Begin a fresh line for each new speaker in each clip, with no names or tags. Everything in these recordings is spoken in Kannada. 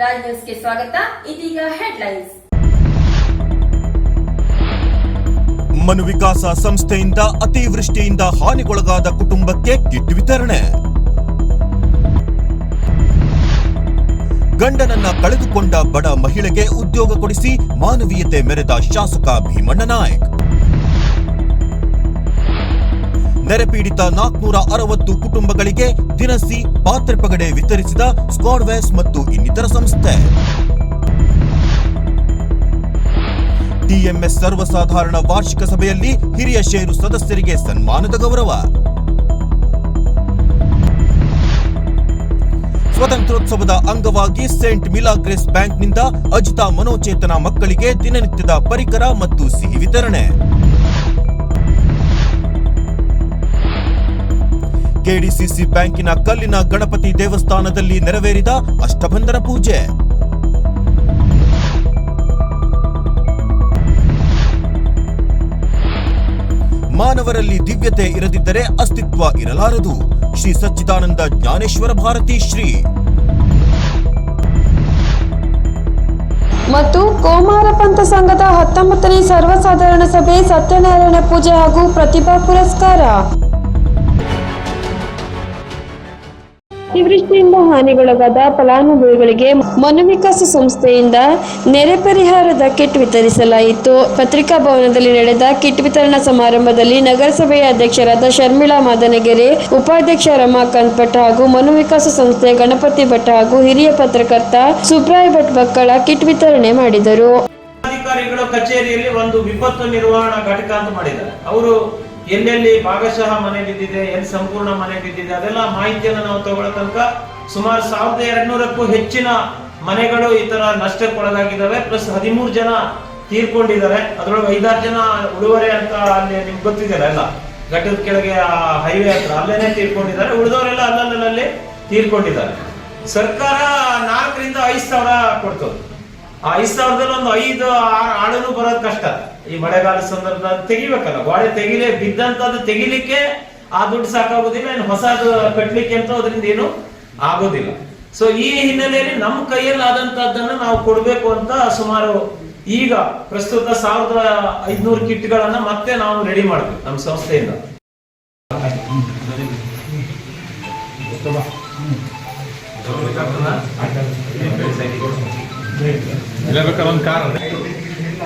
ರಾಜ್ ಸ್ವಾಗತ. ಇದೀಗ ಹೆಡ್ಲೈನ್ಸ್.
ಮನು ವಿಕಾಸ ಸಂಸ್ಥೆಯಿಂದ, ಅತಿವೃಷ್ಟಿಯಿಂದ ಹಾನಿಗೊಳಗಾದ ಕುಟುಂಬಕ್ಕೆ ಕಿಟ್ ವಿತರಣೆ. ಗಂಡನನ್ನ ಕಳೆದುಕೊಂಡ ಬಡ ಮಹಿಳೆಗೆ ಉದ್ಯೋಗ ಕೊಡಿಸಿ ಮಾನವೀಯತೆ ಮೆರೆದ ಶಾಸಕ ಭೀಮಣ್ಣ ನಾಯಕ್. ನೆರೆಪೀಡಿತ ನಾಲ್ಕುನೂರ ಅರವತ್ತು ಕುಟುಂಬಗಳಿಗೆ ದಿನಸಿ ಪಾತ್ರೆ ಪಗಡೆ ವಿತರಿಸಿದ ಸ್ಕಾಡ್ವೇಸ್ ಮತ್ತು ಇನ್ನಿತರ ಸಂಸ್ಥೆ. ಟಿಎಂಎಸ್ ಸರ್ವಸಾಧಾರಣ ವಾರ್ಷಿಕ ಸಭೆಯಲ್ಲಿ ಹಿರಿಯ ಷೇರು ಸದಸ್ಯರಿಗೆ ಸನ್ಮಾನದ ಗೌರವ. ಸ್ವತಂತ್ರೋತ್ಸವದ ಅಂಗವಾಗಿ ಸೇಂಟ್ ಮಿಲಾಗ್ರೆಸ್ ಬ್ಯಾಂಕ್ನಿಂದ ಅಜಿತ ಮನೋಚೇತನ ಮಕ್ಕಳಿಗೆ ದಿನನಿತ್ಯದ ಪರಿಕರ ಮತ್ತು ಸಿಹಿ ವಿತರಣೆ. ಕೆಡಿಸಿಸಿ ಬ್ಯಾಂಕಿನ ಕಲ್ಲಿನ ಗಣಪತಿ ದೇವಸ್ಥಾನದಲ್ಲಿ ನೆರವೇರಿದ ಅಷ್ಟಬಂಧನ ಪೂಜೆ. ಮಾನವರಲ್ಲಿ ದಿವ್ಯತೆ ಇರದಿದ್ದರೆ ಅಸ್ತಿತ್ವ ಇರಲಾರದು. ಶ್ರೀ ಸಚ್ಚಿದಾನಂದ ಜ್ಞಾನೇಶ್ವರ ಭಾರತಿ ಶ್ರೀ.
ಮತ್ತು ಕೋಮಾರ ಪಂಥ ಸಂಘದ ಹತ್ತೊಂಬತ್ತನೇ ಸರ್ವಸಾಧಾರಣ ಸಭೆ ಸತ್ಯನಾರಾಯಣ ಪೂಜೆ ಹಾಗೂ ಪ್ರತಿಭಾ ಪುರಸ್ಕಾರ. ಅತಿವೃಷ್ಟಿಯಿಂದ ಹಾನಿಗೊಳಗಾದ ಫಲಾನುಭವಿಗಳಿಗೆ ಮನೋವಿಕಾಸ ಸಂಸ್ಥೆಯಿಂದ ನೆರೆ ಪರಿಹಾರದ ಕಿಟ್ ವಿತರಿಸಲಾಯಿತು. ಪತ್ರಿಕಾ ಭವನದಲ್ಲಿ ನಡೆದ ಕಿಟ್ ವಿತರಣಾ ಸಮಾರಂಭದಲ್ಲಿ ನಗರಸಭೆಯ ಅಧ್ಯಕ್ಷರಾದ ಶರ್ಮಿಳಾ ಮಾದನಗೆರೆ, ಉಪಾಧ್ಯಕ್ಷ ರಮಾಕಾಂತ್ ಭಟ್ ಹಾಗೂ ಮನೋವಿಕಾಸ ಸಂಸ್ಥೆಯ ಗಣಪತಿ ಭಟ್ ಹಾಗೂ ಹಿರಿಯ ಪತ್ರಕರ್ತ ಸುಬ್ರಾಯ್ ಭಟ್ ಬಕ್ಕಳ ಕಿಟ್ ವಿತರಣೆ ಮಾಡಿದರು.
ಅಧಿಕಾರಿಗಳ ಕಚೇರಿಯಲ್ಲಿ ಒಂದು ವಿಪತ್ತು ನಿರ್ವಹಣಾ ಘಟಕ ಅಂತ ಮಾಡಿದ್ದಾರೆ. ಅವರು ಎಲ್ಲೆಲ್ಲಿ ಭಾಗಶಃ ಮನೆ ಬಿದ್ದಿದೆ, ಎಲ್ಲಿ ಸಂಪೂರ್ಣ ಮನೆ ಬಿದ್ದಿದೆ, ಅದೆಲ್ಲ ಮಾಹಿತಿಯನ್ನು ನಾವು ತಗೊಳ್ಳೋ ತನಕ ಸುಮಾರು ಸಾವಿರದ ಎರಡ್ನೂರಕ್ಕೂ ಹೆಚ್ಚಿನ ಮನೆಗಳು ಈ ತರ ನಷ್ಟಕ್ಕೊಳಗಾಗಿದ್ದಾವೆ. ಪ್ಲಸ್ ಹದಿಮೂರು ಜನ ತೀರ್ಕೊಂಡಿದ್ದಾರೆ. ಅದ್ರೊಳಗೆ ಐದಾರು ಜನ ಉಳುವರೆ ಅಂತ ಅಲ್ಲಿ ನಿಮ್ಗೆ ಗೊತ್ತಿದ್ದಾರೆ ಎಲ್ಲ ಘಟ್ಟದ ಕೆಳಗೆ ಆ ಹೈವೇ ಹತ್ರ ಅಲ್ಲೇನೆ ತೀರ್ಕೊಂಡಿದ್ದಾರೆ. ಉಳಿದವರೆಲ್ಲ ಅಲ್ಲಲ್ಲಲ್ಲಿ ತೀರ್ಕೊಂಡಿದ್ದಾರೆ. ಸರ್ಕಾರ ನಾಲ್ಕರಿಂದ ಐದು ಸಾವಿರ ಕೊಡ್ತದೆ. ಆ ಐದು ಸಾವಿರದಲ್ಲಿ ಒಂದು ಐದು ಆಳುನು ಬರೋದು ಕಷ್ಟ. ಈ ಮಳೆಗಾಲ ಸಂದರ್ಭದಲ್ಲಿ ತೆಗಿಬೇಕಲ್ಲ. ಗೋಡೆ ತೆಗಿಲೇ ಬಿದ್ದಂತದ್ದು ತೆಗಿಲಿಕ್ಕೆ ಆ ದುಡ್ಡು ಸಾಕಾಗೋದಿಲ್ಲ. ಏನು ಹೊಸದು ಕಟ್ಲಿಕ್ಕೆ ಅಂತ ಅದರಿಂದ ಏನು ಆಗೋದಿಲ್ಲ. ಸೊ ಈ ಹಿನ್ನೆಲೆಯಲ್ಲಿ ನಮ್ಮ ಕೈಯಲ್ಲಿ ಆದಂತಹದ್ದನ್ನ ನಾವು ಕೊಡಬೇಕು ಅಂತ ಸುಮಾರು ಈಗ ಪ್ರಸ್ತುತ ಸಾವಿರದ ಐದ್ನೂರು ಕಿಟ್ಗಳನ್ನ ಮತ್ತೆ ನಾವು ರೆಡಿ ಮಾಡ್ತೀವಿ ನಮ್ಮ ಸಂಸ್ಥೆಯಿಂದ.
ಕಾರಣ ಒಂದು ಕಾರ್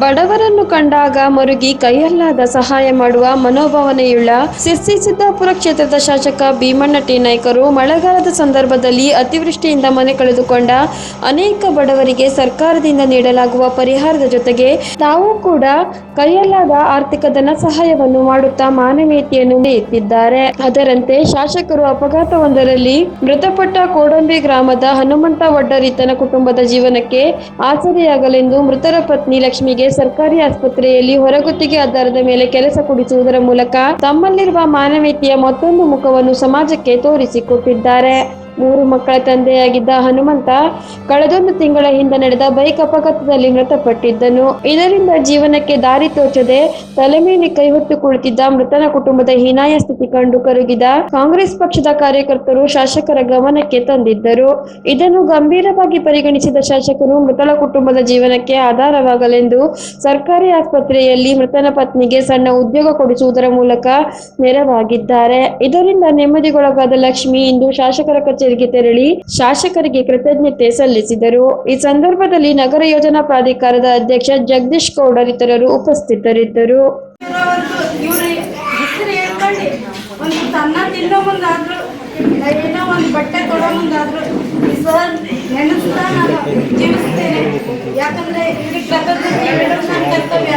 ಬಡವರನ್ನು ಕಂಡಾಗ ಮರುಗಿ ಕೈಯಲ್ಲಾದ ಸಹಾಯ ಮಾಡುವ ಮನೋಭಾವನೆಯುಳ್ಳ ಸಿರ್ಸಿ ಸಿದ್ದಾಪುರ ಕ್ಷೇತ್ರದ ಶಾಸಕ ಭೀಮಣ್ಣ ಟಿ ನಾಯ್ಕರು ಮಳೆಗಾಲದ ಸಂದರ್ಭದಲ್ಲಿ ಅತಿವೃಷ್ಟಿಯಿಂದ ಮನೆ ಕಳೆದುಕೊಂಡ ಅನೇಕ ಬಡವರಿಗೆ ಸರ್ಕಾರದಿಂದ ನೀಡಲಾಗುವ ಪರಿಹಾರದ ಜೊತೆಗೆ ತಾವು ಕೂಡ ಕೈಯಲ್ಲಾದ ಆರ್ಥಿಕ ಧನ ಸಹಾಯವನ್ನು ಮಾಡುತ್ತಾ ಮಾನವೀಯತೆಯನ್ನು ಎತ್ತಿದ್ದಾರೆ ಅದರಂತೆ ಶಾಸಕರು ಅಪಘಾತವೊಂದರಲ್ಲಿ ಮೃತಪಟ್ಟ ಕೋಡಂಬಿ ಗ್ರಾಮದ ಹನುಮಂತ ವಡ್ಡರಿತನ ಕುಟುಂಬದ ಜೀವನಕ್ಕೆ ಆಸರೆಯಾಗಲೆಂದು ಮೃತರ ಪತ್ನಿ ಲಕ್ಷ್ಮಿಗೆ ಸರ್ಕಾರಿ ಆಸ್ಪತ್ರೆಯಲ್ಲಿ ಹೊರಗುತ್ತಿಗೆ ಆಧಾರದ ಮೇಲೆ ಕೆಲಸ ಕೊಡಿಸುವುದರ ಮೂಲಕ ತಮ್ಮಲ್ಲಿರುವ ಮಾನವೀಯತೆಯ ಮತ್ತೊಂದು ಮುಖವನ್ನು ಸಮಾಜಕ್ಕೆ ತೋರಿಸಿಕೊಟ್ಟಿದ್ದಾರೆ ಮೂರು ಮಕ್ಕಳ ತಂದೆಯಾಗಿದ್ದ ಹನುಮಂತ ಕಳೆದೊಂದು ತಿಂಗಳ ಹಿಂದೆ ನಡೆದ ಬೈಕ್ ಅಪಘಾತದಲ್ಲಿ ಮೃತಪಟ್ಟಿದ್ದನು. ಇದರಿಂದ ಜೀವನಕ್ಕೆ ದಾರಿ ತೋಚದೆ ತಲೆ ಮೇಲೆ ಕೈ ಹೊತ್ತು ಕುಳಿತಿದ್ದ ಮೃತನ ಕುಟುಂಬದ ಹೀನಾಯ ಸ್ಥಿತಿ ಕಂಡು ಕರಗಿದ ಕಾಂಗ್ರೆಸ್ ಪಕ್ಷದ ಕಾರ್ಯಕರ್ತರು ಶಾಸಕರ ಗಮನಕ್ಕೆ ತಂದಿದ್ದರು. ಇದನ್ನು ಗಂಭೀರವಾಗಿ ಪರಿಗಣಿಸಿದ ಶಾಸಕರು ಮೃತಳ ಕುಟುಂಬದ ಜೀವನಕ್ಕೆ ಆಧಾರವಾಗಲೆಂದು ಸರ್ಕಾರಿ ಆಸ್ಪತ್ರೆಯಲ್ಲಿ ಮೃತನ ಪತ್ನಿಗೆ ಸಣ್ಣ ಉದ್ಯೋಗ ಕೊಡಿಸುವುದರ ಮೂಲಕ ನೆರವಾಗಿದ್ದಾರೆ. ಇದರಿಂದ ನೆಮ್ಮದಿಗೊಳಗಾದ ಲಕ್ಷ್ಮಿ ಇಂದು ಶಾಸಕರ ಕಚೇರಿಗೆ ತೆರಳಿ ಶಾಸಕರಿಗೆ ಕೃತಜ್ಞತೆ ಸಲ್ಲಿಸಿದರು. ಈ ಸಂದರ್ಭದಲ್ಲಿ ನಗರ ಯೋಜನಾ ಪ್ರಾಧಿಕಾರದ ಅಧ್ಯಕ್ಷ ಜಗದೀಶ್ ಗೌಡರ್ ಇತರರು ಉಪಸ್ಥಿತರಿದ್ದರು.
ಯಾಕಂದ್ರೆ ಕರ್ತವ್ಯ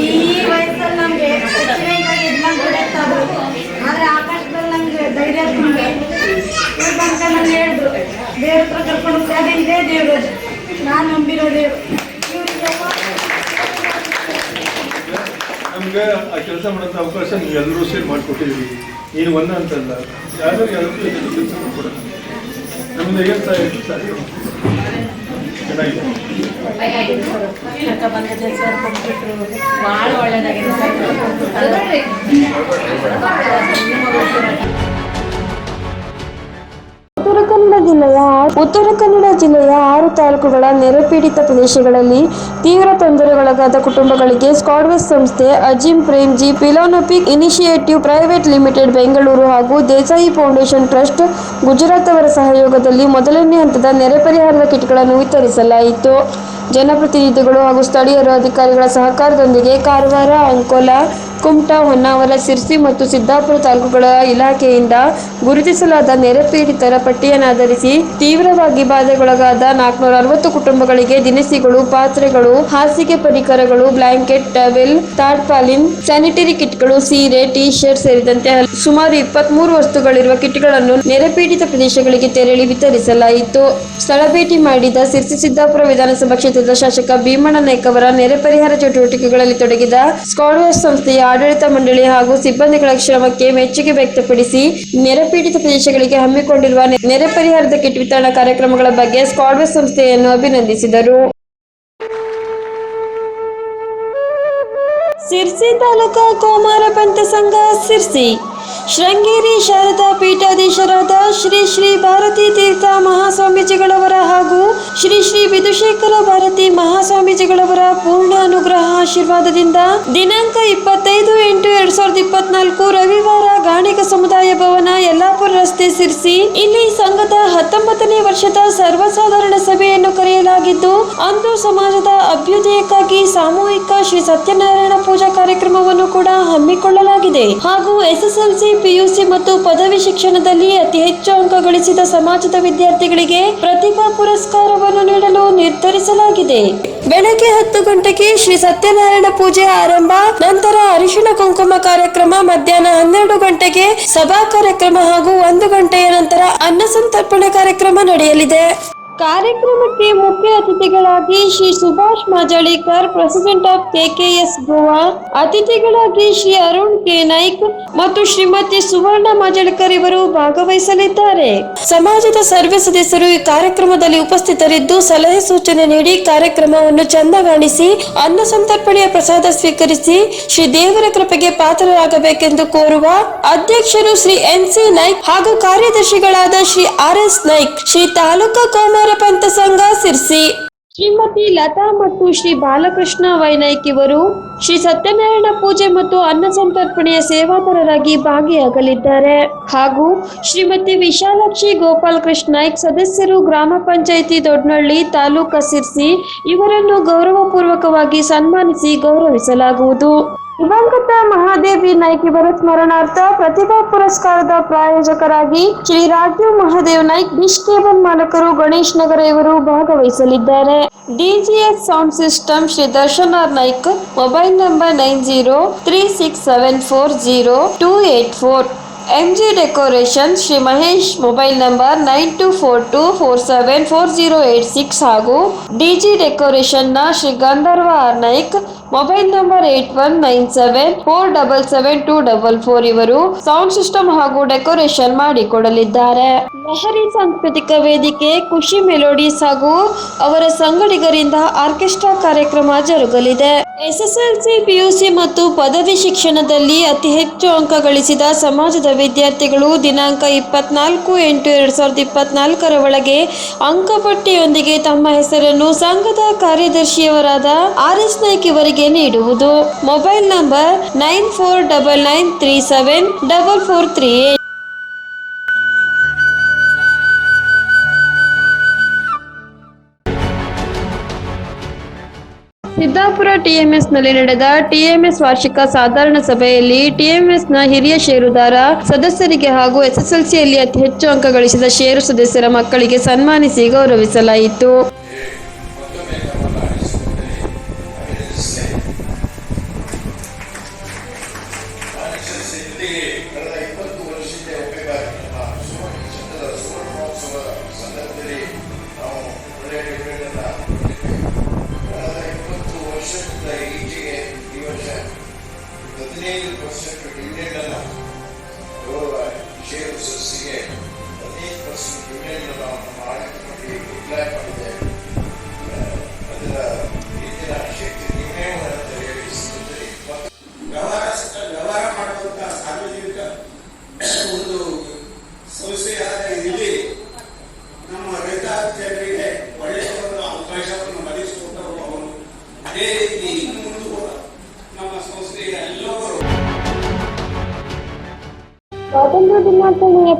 ಈ ವಯಸ್ಸಲ್ಲಿ ನಮಗೆ ಆದ್ರೆ ಆಕಾಶದಲ್ಲಿ ಧೈರ್ಯ ನಾನು ಹೇಳಿದ್ರು ದೇವ್ರ ಹತ್ರ ಕರ್ಕೊಂಡು ದೇವ್ರು ನಾನು ನಂಬಿರೋ ದೇವರು
ನಮ್ಗೆ ಆ ಕೆಲಸ ಮಾಡೋಂಥ ಅವಕಾಶ ನೀವು ಎಲ್ಲರೂ ಸೇರಿ ಮಾಡಿಕೊಟ್ಟಿದ್ವಿ ನೀನು ಒಂದ ಅಂತಲ್ಲ ಯಾರು ಯಾರು ಕೆಲಸ ಮಾಡ್ಕೊಡೋಣ ನಮ್ದು ಹೇಳ್ತಾ ಇತ್ತು ಸರ್
ಬಹಳ ಒಳ್ಳೇದಾಗಿದೆ
ಉತ್ತರ ಕನ್ನಡ ಜಿಲ್ಲೆಯ ಉತ್ತರ ಕನ್ನಡ ಜಿಲ್ಲೆಯ ಆರು ತಾಲೂಕುಗಳ ನೆರೆಪೀಡಿತ ಪ್ರದೇಶಗಳಲ್ಲಿ ತೀವ್ರ ತೊಂದರೆಗೊಳಗಾದ ಕುಟುಂಬಗಳಿಗೆ ಸ್ಕಾಡ್ವೆಸ್ ಸಂಸ್ಥೆ Azim Premji philanthropic initiative private limited Bengaluru ಹಾಗೂ ದೇಸಾಯಿ ಫೌಂಡೇಶನ್ ಟ್ರಸ್ಟ್ ಗುಜರಾತ್ ಅವರ ಸಹಯೋಗದಲ್ಲಿ ಮೊದಲನೇ ಹಂತದ ನೆರೆ ಪರಿಹಾರದ ಕಿಟ್ಗಳನ್ನು ವಿತರಿಸಲಾಯಿತು. ಜನಪ್ರತಿನಿಧಿಗಳು ಹಾಗೂ ಸ್ಥಳೀಯರು ಅಧಿಕಾರಿಗಳ ಸಹಕಾರದೊಂದಿಗೆ ಕಾರವಾರ ಅಂಕೋಲಾ ಕುಮಟಾ, ಹೊನ್ನಾವರ ಸಿರ್ಸಿ ಮತ್ತು ಸಿದ್ದಾಪುರ ತಾಲೂಕುಗಳ ಇಲಾಖೆಯಿಂದ ಗುರುತಿಸಲಾದ ನೆರೆ ಪೀಡಿತರ ಪಟ್ಟಿಯನ್ನಾಧರಿಸಿ ತೀವ್ರವಾಗಿ ಬಾಧೆಗೊಳಗಾದ ನಾಲ್ಕುನೂರ ಅರವತ್ತು ಕುಟುಂಬಗಳಿಗೆ ದಿನಸಿಗಳು, ಪಾತ್ರೆಗಳು, ಹಾಸಿಗೆ ಪರಿಕರಗಳು, ಬ್ಲಾಂಕೆಟ್, ಟವೆಲ್, ತಾಡ್ಪಾಲಿನ್, ಸ್ಯಾನಿಟರಿ ಕಿಟ್ಗಳು, ಸೀರೆ ಟಿ ಶರ್ಟ್ ಸೇರಿದಂತೆ ಸುಮಾರು ಇಪ್ಪತ್ಮೂರು ವಸ್ತುಗಳಿರುವ ಕಿಟ್ಗಳನ್ನು ನೆರೆಪೀಡಿತ ಪ್ರದೇಶಗಳಿಗೆ ತೆರಳಿ ವಿತರಿಸಲಾಯಿತು. ಸ್ಥಳ ಭೇಟಿ ಮಾಡಿದ ಸಿರ್ಸಿ ಸಿದ್ದಾಪುರ ವಿಧಾನಸಭಾ ಕ್ಷೇತ್ರದ ಶಾಸಕ ಭೀಮಣ್ಣ ನಾಯ್ಕ ಅವರ ನೆರೆ ಪರಿಹಾರ ಚಟುವಟಿಕೆಗಳಲ್ಲಿ ತೊಡಗಿದ ಸ್ಕಾಡ್ವೇರ್ ಸಂಸ್ಥೆಯ ಆಡಳಿತ ಮಂಡಳಿ ಹಾಗೂ ಸಿಬ್ಬಂದಿಗಳ ಶ್ರಮಕ್ಕೆ ಮೆಚ್ಚುಗೆ ವ್ಯಕ್ತಪಡಿಸಿ ನೆರೆಪೀಡಿತ ಪ್ರದೇಶಗಳಿಗೆ ಹಮ್ಮಿಕೊಂಡಿರುವ ನೆರೆ ಪರಿಹಾರದ ಕಿಟ್ ವಿತರಣಾ ಕಾರ್ಯಕ್ರಮಗಳ ಬಗ್ಗೆ ಸ್ಕಾಡ್ವೇಸ್ ಸಂಸ್ಥೆಯನ್ನು ಅಭಿನಂದಿಸಿದರು. ಸಿರ್ಸಿ ತಾಲೂಕಾ ಕೋಮಾರ ಪಂಥ ಸಂಘ ಸಿರ್ಸಿ. ಶೃಂಗೇರಿ ಶಾರದಾ ಪೀಠಾಧೀಶರಾದ ಶ್ರೀ ಶ್ರೀ ಭಾರತೀ ತೀರ್ಥ ಮಹಾಸ್ವಾಮೀಜಿಗಳವರ ಹಾಗೂ ಶ್ರೀ ಶ್ರೀ ವಿಧುಶೇಖರ ಭಾರತಿ ಮಹಾಸ್ವಾಮೀಜಿಗಳವರ ಪೂರ್ಣ ಅನುಗ್ರಹ ಆಶೀರ್ವಾದದಿಂದ ದಿನಾಂಕ ಇಪ್ಪತ್ತೈದು ಎಂಟು ಎರಡ್ ಸಾವಿರದ ಇಪ್ಪತ್ನಾಲ್ಕು ರವಿವಾರ ಗಾಣಿಗ ಸಮುದಾಯ ಭವನ ಯಲ್ಲಾಪುರ ರಸ್ತೆ ಸಿರಿಸಿ. ಇಲ್ಲಿ ಸಂಘದ ಹತ್ತೊಂಬತ್ತನೇ ವರ್ಷದ ಸರ್ವಸಾಧಾರಣ ಸಭೆಯನ್ನು ಕರೆಯಲಾಗಿದ್ದು, ಅಂದು ಸಮಾಜದ ಅಭ್ಯುದಯಕ್ಕಾಗಿ ಸಾಮೂಹಿಕ ಶ್ರೀ ಸತ್ಯನಾರಾಯಣ ಪೂಜಾ ಕಾರ್ಯಕ್ರಮವನ್ನು ಕೂಡ ಹಮ್ಮಿಕೊಳ್ಳಲಾಗಿದೆ. ಹಾಗೂ ಎಸ್ಎಸ್ಎಲ್ಸಿ ಪಿಯುಸಿ ಮತ್ತು ಪದವಿ ಶಿಕ್ಷಣದಲ್ಲಿ ಅತಿ ಹೆಚ್ಚು ಅಂಕ ಗಳಿಸಿದ ಸಮಾಜದ ವಿದ್ಯಾರ್ಥಿಗಳಿಗೆ ಪ್ರತಿಭಾ ಪುರಸ್ಕಾರವನ್ನು ನೀಡಲು ನಿರ್ಧರಿಸಲಾಗಿದೆ. ಬೆಳಗ್ಗೆ ಹತ್ತು ಗಂಟೆಗೆ ಶ್ರೀ ಸತ್ಯನಾರಾಯಣ ಪೂಜೆ ಆರಂಭ. ನಂತರ ಅರಿಶಿಣ ಕುಂಕುಮ ಕಾರ್ಯಕ್ರಮ ಮಧ್ಯಾಹ್ನ ಹನ್ನೆರಡು ಗಂಟೆಗೆ ಸಭಾ ಕಾರ್ಯಕ್ರಮ ಹಾಗೂ ಒಂದು ಗಂಟೆಯ ನಂತರ ಅನ್ನ ಸಂತರ್ಪಣೆ ಕಾರ್ಯಕ್ರಮ ನಡೆಯಲಿದೆ. ಕಾರ್ಯಕ್ರಮಕ್ಕೆ ಮುಖ್ಯ ಅತಿಥಿಗಳಾಗಿ Shri Subhash Majalikar, president of KKS Goa, ಅತಿಥಿಗಳಾಗಿ ಶ್ರೀ ಅರುಣ್ ಕೆ ನಾಯ್ಕ್ ಮತ್ತು ಶ್ರೀಮತಿ ಸುವರ್ಣ ಮಾಜಳಿಕರ್ ಇವರು ಭಾಗವಹಿಸಲಿದ್ದಾರೆ. ಸಮಾಜದ ಸರ್ವ ಸದಸ್ಯರು ಈ ಕಾರ್ಯಕ್ರಮದಲ್ಲಿ ಉಪಸ್ಥಿತರಿದ್ದು ಸಲಹೆ ಸೂಚನೆ ನೀಡಿ ಕಾರ್ಯಕ್ರಮವನ್ನು ಚಂದಗಾಣಿಸಿ, ಅನ್ನ ಸಂತರ್ಪಣೆಯ ಪ್ರಸಾದ ಸ್ವೀಕರಿಸಿ ಶ್ರೀ ದೇವರ ಕೃಪೆಗೆ ಪಾತ್ರರಾಗಬೇಕೆಂದು ಕೋರುವ ಅಧ್ಯಕ್ಷರು ಶ್ರೀ ಎನ್ ಸಿ ನಾಯ್ಕ್ ಹಾಗೂ ಕಾರ್ಯದರ್ಶಿಗಳಾದ ಶ್ರೀ ಆರ್ ಎಸ್ ನಾಯ್ಕ್, ಶ್ರೀ ತಾಲೂಕಾ ಕೋಮಾರ ಪಂಥ ಸಂಘ ಸಿರ್ಸಿ. ಶ್ರೀಮತಿ ಲತಾ ಮತ್ತು ಶ್ರೀ ಬಾಲಕೃಷ್ಣ ವೈನಾಯ್ಕ್ ಇವರು ಶ್ರೀ ಸತ್ಯನಾರಾಯಣ ಪೂಜೆ ಮತ್ತು ಅನ್ನ ಸಂತರ್ಪಣೆಯ ಸೇವಾಪರರಾಗಿ ಭಾಗಿಯಾಗಲಿದ್ದಾರೆ. ಹಾಗೂ ಶ್ರೀಮತಿ ವಿಶಾಲಾಕ್ಷಿ ಗೋಪಾಲ್ ಕೃಷ್ಣ ಸದಸ್ಯರು ಗ್ರಾಮ ಪಂಚಾಯಿತಿ ದೊಡ್ಡನಹಳ್ಳಿ ತಾಲೂಕು ಸಿರ್ಸಿ ಇವರನ್ನು ಗೌರವಪೂರ್ವಕವಾಗಿ ಸನ್ಮಾನಿಸಿ ಗೌರವಿಸಲಾಗುವುದು. ದಿವಂಗತ ಮಹಾದೇವಿ ನಾಯ್ಕಿ ಬರ ಸ್ಮರಣಾರ್ಥ ಪ್ರತಿಭಾ ಪುರಸ್ಕಾರದ ಪ್ರಾಯೋಜಕರಾಗಿ ಶ್ರೀ ರಾಜೀವ್ ಮಹಾದೇವ್ ನಾಯ್ಕ್ ಕೇಬಲ್ ಮಾಲಕರು ಗಣೇಶ್ ನಗರ ಇವರು ಭಾಗವಹಿಸಲಿದ್ದಾರೆ. DGS sound system Shri Darshan R Naik, mobile number nine zero three six seven four zero two eight four. MG decoration Shri Mahesh, mobile number nine two four two four seven four zero eight six ಹಾಗೂ DG ಡೆಕೋರೇಷನ್ನ Shri Gandharva R Naik mobile number eight one nine seven four double seven two double four ಇವರು ಸೌಂಡ್ ಸಿಸ್ಟಮ್ ಹಾಗೂ ಡೆಕೋರೇಷನ್ ಮಾಡಿಕೊಡಲಿದ್ದಾರೆ. ಲಹರಿ ಸಾಂಸ್ಕೃತಿಕ ವೇದಿಕೆ, ಖುಷಿ ಮೆಲೋಡೀಸ್ ಹಾಗೂ ಅವರ ಸಂಗಡಿಗರಿಂದ ಆರ್ಕೆಸ್ಟ್ರಾ ಕಾರ್ಯಕ್ರಮ ಜರುಗಲಿದೆ. ಎಸ್ಎಸ್ಎಲ್ಸಿ, ಪಿಯುಸಿ ಮತ್ತು ಪದವಿ ಶಿಕ್ಷಣದಲ್ಲಿ ಅತಿ ಹೆಚ್ಚು ಅಂಕ ಗಳಿಸಿದ ಸಮಾಜದ ವಿದ್ಯಾರ್ಥಿಗಳು ದಿನಾಂಕ ಇಪ್ಪತ್ನಾಲ್ಕು ಎಂಟು ಎರಡ್ ಸಾವಿರದ ಇಪ್ಪತ್ನಾಲ್ಕರ ಒಳಗೆ ಅಂಕಪಟ್ಟಿಯೊಂದಿಗೆ ತಮ್ಮ ಹೆಸರನ್ನು ಸಂಘದ ಕಾರ್ಯದರ್ಶಿಯವರಾದ ಆರ್ ಎಸ್ ನಾಯ್ಕ್ ನೀಡುವುದು mobile number nine four double nine three seven double four three Siddapura ಟಿಎಂಎಸ್ನಲ್ಲಿ ನಡೆದ ಟಿಎಂಎಸ್ ವಾರ್ಷಿಕ ಸಾಧಾರಣ ಸಭೆಯಲ್ಲಿ ಟಿಎಂಎಸ್ನ ಹಿರಿಯ ಷೇರುದಾರ, ಸದಸ್ಯರಿಗೆ ಹಾಗೂ ಎಸ್ಎಸ್ಎಲ್ಸಿಯಲ್ಲಿ ಅತಿ ಹೆಚ್ಚು ಅಂಕ ಗಳಿಸಿದ ಷೇರು ಸದಸ್ಯರ ಮಕ್ಕಳಿಗೆ ಸನ್ಮಾನಿಸಿ ಗೌರವಿಸಲಾಯಿತು.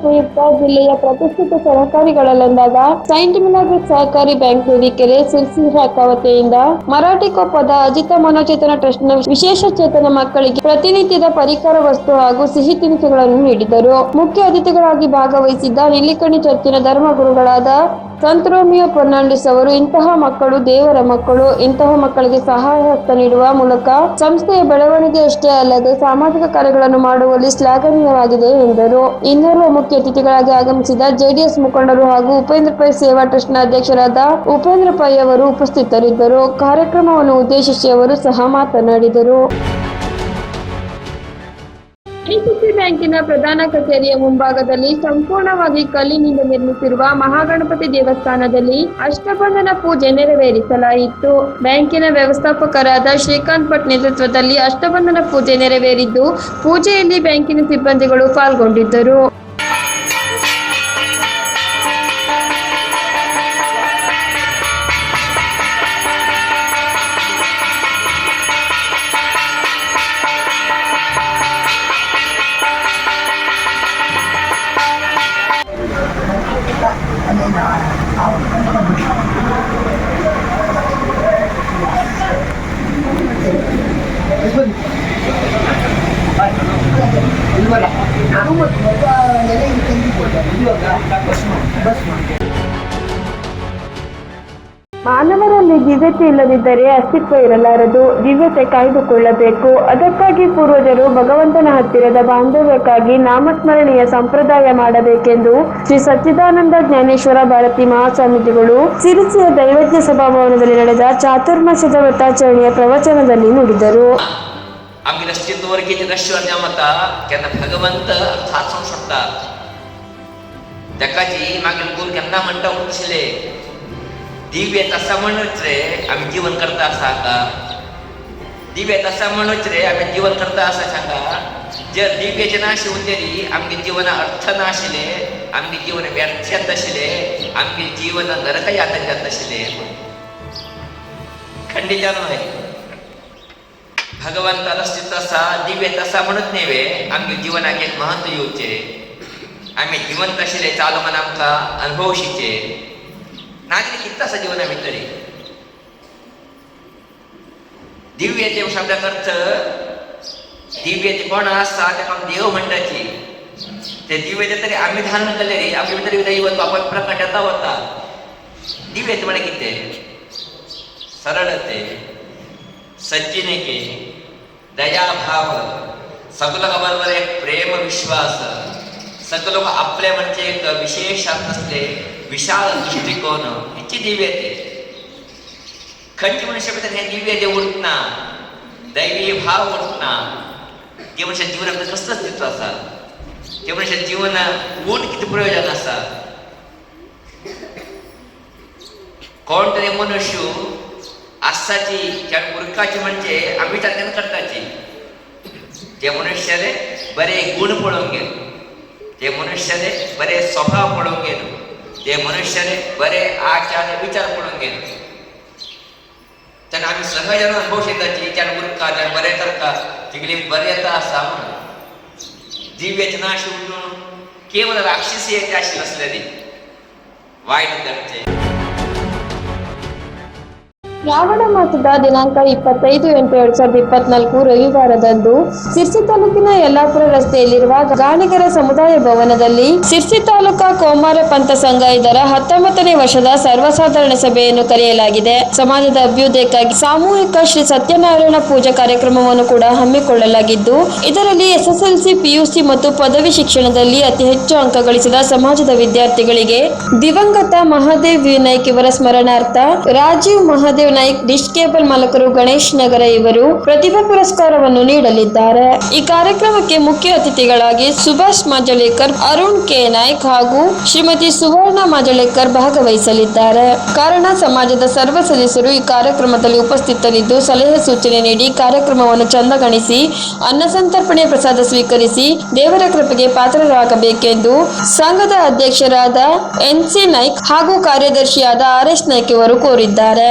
ಪ್ರಯುಕ್ತ ಜಿಲ್ಲೆಯ ಪ್ರತಿಷ್ಠಿತ ಸಹಕಾರಿಗಳಲ್ಲೊಂದಾದ ಸೈಂಟ್ ಮಿಲಾಗ್ರೆಸ್ ಸಹಕಾರಿ ಬ್ಯಾಂಕ್ ವೇದಿಕೆರೆ ಸಿರ್ಸಿ ಶಾಖಾ ವತಿಯಿಂದ ಮರಾಠಿ ಕೊಪ್ಪದ ಅಜಿತ ಮನೋಚೇತನ ಟ್ರಸ್ಟ್ನ ವಿಶೇಷ ಚೇತನ ಮಕ್ಕಳಿಗೆ ಪ್ರತಿನಿತ್ಯದ ಪರಿಕರ ವಸ್ತು ಹಾಗೂ ಸಿಹಿ ತಿನಿಸುಗಳನ್ನು ನೀಡಿದರು. ಮುಖ್ಯ ಅತಿಥಿಗಳಾಗಿ ಭಾಗವಹಿಸಿದ್ದ ನಿಲ್ಲಿಕಣಿ ಚರ್ಚಿನ ಧರ್ಮಗುರುಗಳಾದ ಸಂತ ರೋಮಿಯೋ ಫರ್ನಾಂಡಿಸ್ ಅವರು, ಇಂತಹ ಮಕ್ಕಳು ದೇವರ ಮಕ್ಕಳು, ಇಂತಹ ಮಕ್ಕಳಿಗೆ ಸಹಾಯ ಹಸ್ತ ನೀಡುವ ಮೂಲಕ ಸಂಸ್ಥೆಯ ಬೆಳವಣಿಗೆ ಅಷ್ಟೇ ಅಲ್ಲದೆ ಸಾಮಾಜಿಕ ಕಾರ್ಯಗಳನ್ನು ಮಾಡುವಲ್ಲಿ ಶ್ಲಾಘನೀಯವಾಗಿದೆ ಎಂದರು. ಇನ್ನೋರ್ವ ಮುಖ್ಯ ಅತಿಥಿಗಳಾಗಿ ಆಗಮಿಸಿದ ಜೆಡಿಎಸ್ ಮುಖಂಡರು ಹಾಗೂ ಉಪೇಂದ್ರ ಪೈ ಸೇವಾ ಟ್ರಸ್ಟ್ನ ಅಧ್ಯಕ್ಷರಾದ ಉಪೇಂದ್ರ ಪೈ ಅವರು ಉಪಸ್ಥಿತರಿದ್ದರು. ಕಾರ್ಯಕ್ರಮವನ್ನು ಉದ್ದೇಶಿಸಿ ಅವರು ಸಹ ಮಾತನಾಡಿದರು. ಬ್ಯಾಂಕಿನ ಪ್ರಧಾನ ಕಚೇರಿಯ ಮುಂಭಾಗದಲ್ಲಿ ಸಂಪೂರ್ಣವಾಗಿ ಕಲ್ಲಿನಿಂದ ನಿರ್ಮಿಸಿರುವ ಮಹಾಗಣಪತಿ ದೇವಸ್ಥಾನದಲ್ಲಿ ಅಷ್ಟಬಂಧನ ಪೂಜೆ ನೆರವೇರಿಸಲಾಯಿತು. ಬ್ಯಾಂಕಿನ ವ್ಯವಸ್ಥಾಪಕರಾದ ಶ್ರೀಕಾಂತ್ ಭಟ್ ನೇತೃತ್ವದಲ್ಲಿ ಅಷ್ಟಬಂಧನ ಪೂಜೆ ನೆರವೇರಿದ್ದು, ಪೂಜೆಯಲ್ಲಿ ಬ್ಯಾಂಕಿನ ಸಿಬ್ಬಂದಿಗಳು ಪಾಲ್ಗೊಂಡಿದ್ದರು. ಇಲ್ಲದಿದ್ದರೆ ಅಸ್ತಿತ್ವ ಇರಲಾರದು. ದಿವ್ಯತೆ ಕಾಯ್ದುಕೊಳ್ಳಬೇಕು. ಅದಕ್ಕಾಗಿ ಪೂರ್ವಜರು ಭಗವಂತನ ಹತ್ತಿರದ ಬಾಂಧವ್ಯಕ್ಕಾಗಿ ನಾಮಸ್ಮರಣೆಯ ಸಂಪ್ರದಾಯ ಮಾಡಬೇಕೆಂದು ಶ್ರೀ ಸಚ್ಚಿದಾನಂದ ಜ್ಞಾನೇಶ್ವರ ಭಾರತಿ ಮಹಾಸ್ವಾಮಿಗಳು ಸಿರಿಸಿಯ ದೈವಜ್ಞ ಸಭಾಭವನದಲ್ಲಿ ನಡೆದ ಚಾತುರ್ಮಾಸದ ವ್ರತಾಚರಣೆಯ ಪ್ರವಚನದಲ್ಲಿ ನುಡಿದರು.
ಭಗವಂತ ಮಂಟ म्हणटा उरतशिले दिव्य तसा म्हणूच रे आम्ही जीवन करता असा का दिव्य तसा म्हणूच रे आम्ही जीवन करता असा सांगा. जर दिव्याचे नाश उरलेली आमगे जीवन अर्थ नाशिले आमगे जीवन व्यर्थ्यात आशिले आमगे जीवन नरक यातनात आशिले खंडित न्हय भगवंताला स्थित तसा दिव्य तसा म्हणत नेवे आमगे जीवनाक एक महत्त्व येवचे आम्ही जिवंत आशिल्ले चालू मन आमकां अनुभवशीचे. ನಾಗರಿಕ ಇಂಥ ಸಜೀವನವಿದ್ದರೆ ದಿವ್ಯತೆ ಶಬ್ದಕ್ಕೆ ಅರ್ಥ ದಿವ್ಯತೆ कोण असता तेका देव म्हणटाची ते दिव्यते तरी आम्ही धारण केलेली आमचे भितर दैवत बाबा प्रकटता वता दिव्यते म्हणजे कितें? सरळते सज्जनिके दयाभाव. सगळ्यांना बरोबर एक प्रेम विश्वास. सगळे लोक आपले एक विशेष असले. विशाल दृष्टिकोन हिची दिव्यते खंयचे मनुष्य भितर हे दिव्यते उरतना दैवी भाव उरतना ते मनुष्य जीवनात कसलो अस्तित्व आसा ते मनुष्य जीवन उठ किती प्रयोजन आसा कोण तरी मनुष्य आसाची त्या मूर्खाची म्हणजे आम्ही विचार केन्ना करताची ते मनुष्याले बरे गुण पळोवंक गेल ते मनुष्याले बरे स्वभाव पळोवंक गेल ते मनुष्याने बरे आचार विचार पडून गेले. त्यांना आम्ही सहज अनुभव शेताची त्यानं उरका त्या बरे करता तिकडे बरेता सामून दिव्याचे नाश उठून केवळ राक्षसी येते अशी नसलेली वाईट करते
ಶ್ರಾವಣ ಮಾಸದ ದಿನಾಂಕ ಇಪ್ಪತ್ತೈದು ಎಂಟು ಎರಡ್ ಸಾವಿರದ ಇಪ್ಪತ್ನಾಲ್ಕು ರವಿವಾರದಂದು ಸಿರ್ಸಿ ತಾಲೂಕಿನ ಯಲ್ಲಾಪುರ ರಸ್ತೆಯಲ್ಲಿರುವ ಗಾಣಿಗರ ಸಮುದಾಯ ಭವನದಲ್ಲಿ ಸಿರ್ಸಿ ತಾಲೂಕಾ ಕೋಮಾರ ಪಂಥ ಸಂಘ ಇದರ ಹತ್ತೊಂಬತ್ತನೇ ವರ್ಷದ ಸರ್ವಸಾಧಾರಣ ಸಭೆಯನ್ನು ಕರೆಯಲಾಗಿದೆ. ಸಮಾಜದ ಅಭ್ಯುದಯಕ್ಕಾಗಿ ಸಾಮೂಹಿಕ ಶ್ರೀ ಸತ್ಯನಾರಾಯಣ ಪೂಜಾ ಕಾರ್ಯಕ್ರಮವನ್ನು ಕೂಡ ಹಮ್ಮಿಕೊಳ್ಳಲಾಗಿದ್ದು, ಇದರಲ್ಲಿ ಎಸ್ಎಸ್ಎಲ್ಸಿ, ಪಿಯುಸಿ ಮತ್ತು ಪದವಿ ಶಿಕ್ಷಣದಲ್ಲಿ ಅತಿ ಹೆಚ್ಚು ಅಂಕ ಗಳಿಸಿದ ಸಮಾಜದ ವಿದ್ಯಾರ್ಥಿಗಳಿಗೆ ದಿವಂಗತ ಮಹಾದೇವ್ ವಿನಾಯಕ್ ಇವರ ಸ್ಮರಣಾರ್ಥ ರಾಜೀವ್ ಮಹಾದೇವ್ ನಾಯ್ಕ್ ಡಿಶ್ ಕೇಬಲ್ ಮಾಲಕರು ಗಣೇಶ್ ನಗರ ಇವರು ಪ್ರತಿಭಾ ಪುರಸ್ಕಾರವನ್ನು ನೀಡಲಿದ್ದಾರೆ. ಈ ಕಾರ್ಯಕ್ರಮಕ್ಕೆ ಮುಖ್ಯ ಅತಿಥಿಗಳಾಗಿ ಸುಭಾಷ್ ಮಾಜಳೇಕರ್ ಅರುಣ್ ಕೆ. ನಾಯ್ಕ್ ಹಾಗೂ ಶ್ರೀಮತಿ ಸುವರ್ಣ ಮಾಜಳೇಕರ್ ಭಾಗವಹಿಸಲಿದ್ದಾರೆ. ಕಾರಣ, ಸಮಾಜದ ಸರ್ವ ಸದಸ್ಯರು ಈ ಕಾರ್ಯಕ್ರಮದಲ್ಲಿ ಉಪಸ್ಥಿತರಿದ್ದು ಸಲಹೆ ಸೂಚನೆ ನೀಡಿ ಕಾರ್ಯಕ್ರಮವನ್ನು ಚಂದಗಣಿಸಿ ಅನ್ನಸಂತರ್ಪಣೆ ಪ್ರಸಾದ ಸ್ವೀಕರಿಸಿ ದೇವರ ಕೃಪೆಗೆ ಪಾತ್ರರಾಗಬೇಕೆಂದು ಸಂಘದ ಅಧ್ಯಕ್ಷರಾದ ಎನ್ ಸಿ ನಾಯ್ಕ್ ಹಾಗೂ ಕಾರ್ಯದರ್ಶಿಯಾದ ಆರ್ ಎಸ್ ನಾಯ್ಕ್ ಇವರು ಕೋರಿದ್ದಾರೆ.